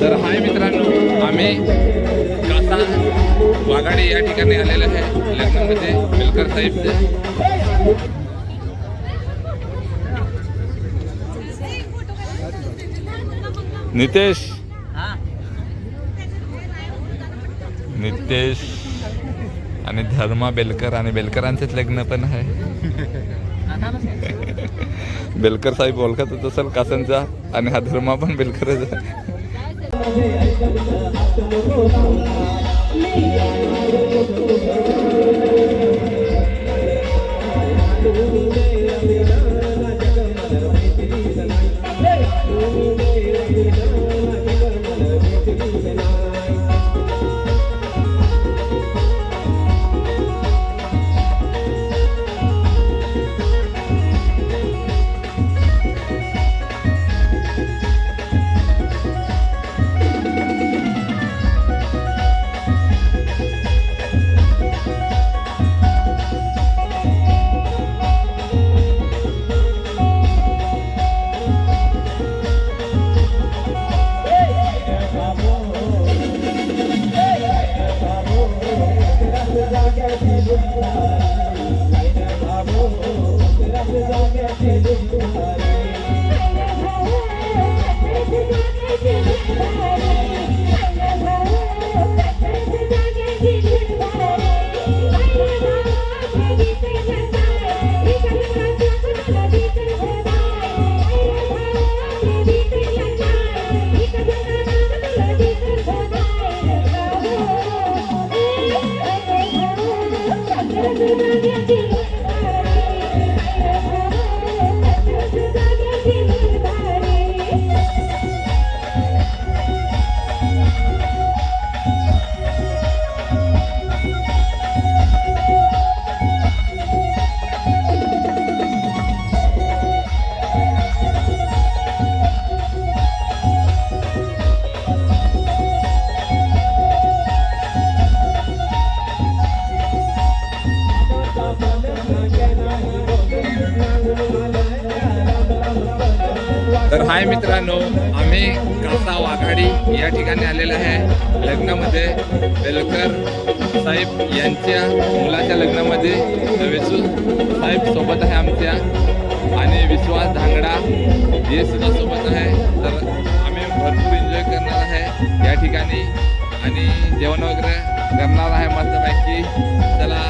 तर हाय मित्रांनो आम्ही कासा वाघाडी या ठिकाणी आलेलं आहे लग्नामध्ये मिलकर साहेबचे. नितेश नितेश आणि धर्मा बेलकर आणि बेलकरांचेच लग्न पण आहे. बेलकर साहेब ओळखतच असेल कासनचा आणि हा धर्मा पण बेलकरच आहे. तर हाय मित्रांनो आम्ही कासा वाघाडी या ठिकाणी आलेलो आहे. लग्नामध्ये बेलकर साहेब यांच्या मुलाच्या लग्नामध्ये विसू साहेब सोबत आहे आमच्या आणि विश्वास धांगडा हे सुद्धा सोबत आहे. तर आम्ही भरपूर एन्जॉय करणार आहे या ठिकाणी आणि जेवण वगैरे करणार आहे मस्तपैकी. चला